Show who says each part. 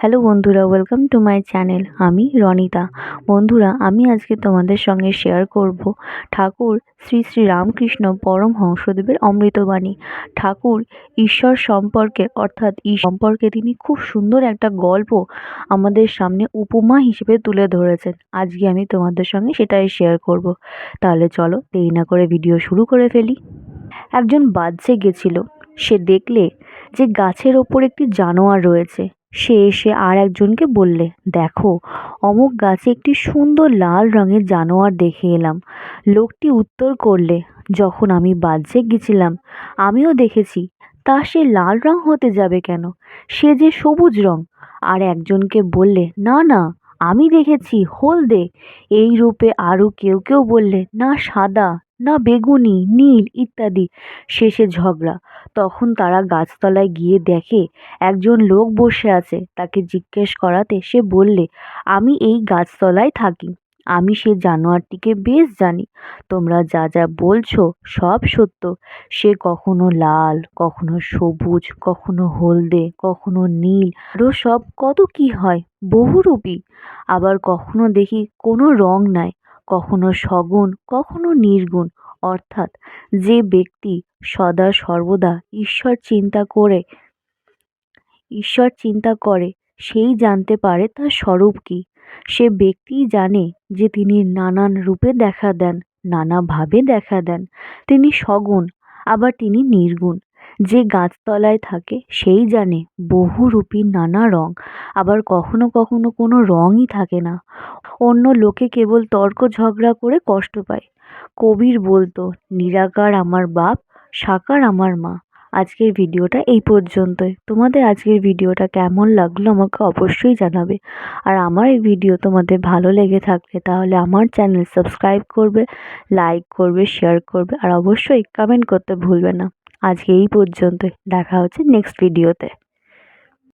Speaker 1: Hello বন্ধুরা welcome to my channel আমি রনিতা। বন্ধুরা, আমি আজকে তোমাদের সঙ্গে শেয়ার করব ঠাকুর শ্রী শ্রী রামকৃষ্ণ পরম হংসদেবের অমৃতবাণী। ঠাকুর ঈশ্বর সম্পর্কে, অর্থাৎ এই সম্পর্কে তিনি খুব সুন্দর একটা গল্প আমাদের সামনে উপমা হিসেবে তুলে ধরেছেন। আজকে আমি তোমাদের সঙ্গে সেটাই শেয়ার করব। তাহলে চলো দেরি না করে ভিডিও শুরু করে ফেলি। একজন বাচ্চে গেছিল। সে দেখলে যে গাছের ওপর একটি জানোয়ার রয়েছে। সে এসে আর একজনকে বললে, দেখো, অমুক গাছে একটি সুন্দর লাল রঙের জানোয়ার দেখে এলাম। লোকটি উত্তর করলে, যখন আমি বাজ্যে গেছিলাম, আমিও দেখেছি। তা সে লাল রং হতে যাবে কেন? সে যে সবুজ রং। আর একজনকে বললে, না না, আমি দেখেছি, হলদে। এই রূপে আরও কেউ কেউ বললে, না, সাদা। না বেগুনি, নীল ইত্যাদি শেষে ঝগড়া। তখন তারা গাছতলায় গিয়ে দেখে একজন লোক বসে আছে। তাকে জিজ্ঞেস করাতে সে বললে, আমি এই গাছতলায় থাকি। আমি সে জানোয়ারটিকে বেশ জানি। তোমরা যা যা বলছো সব সত্য। সে কখনো লাল, কখনো সবুজ, কখনো হলদে, কখনো নীল আরও সব কত কি হয়, বহুরূপী। আবার কখনো দেখি কোনো রং নাই। কখনো সগুণ, কখনো নির্গুণ। অর্থাৎ যে ব্যক্তি সদা সর্বদা ঈশ্বর চিন্তা করে, ঈশ্বর চিন্তা করে, সেই জানতে পারে তার স্বরূপ কী। সে ব্যক্তিই জানে যে তিনি নানান রূপে দেখা দেন, নানাভাবে দেখা দেন। তিনি সগুণ, আবার তিনি নির্গুণ। যে গাছতলায় থাকে, সেই জানে বহুরূপী নানা রং, আবার কখনো কখনো কোনো রঙই থাকে না। অন্য লোকে কেবল তর্ক ঝগড়া করে কষ্ট পায়। কবির বলতো, নিরাকার আমার বাপ, সাকার আমার মা। আজকের ভিডিওটা এই পর্যন্তই। তোমাদের আজকের ভিডিওটা কেমন লাগল আমাকে অবশ্যই জানাবে। আর আমার এই ভিডিও তোমাদের ভালো লেগে থাকলে তাহলে আমার চ্যানেল সাবস্ক্রাইব করবে, লাইক করবে, শেয়ার করবে, আর অবশ্যই কমেন্ট করতে ভুলবে না। আজকে এই পর্যন্তই। দেখা হচ্ছে নেক্সট ভিডিওতে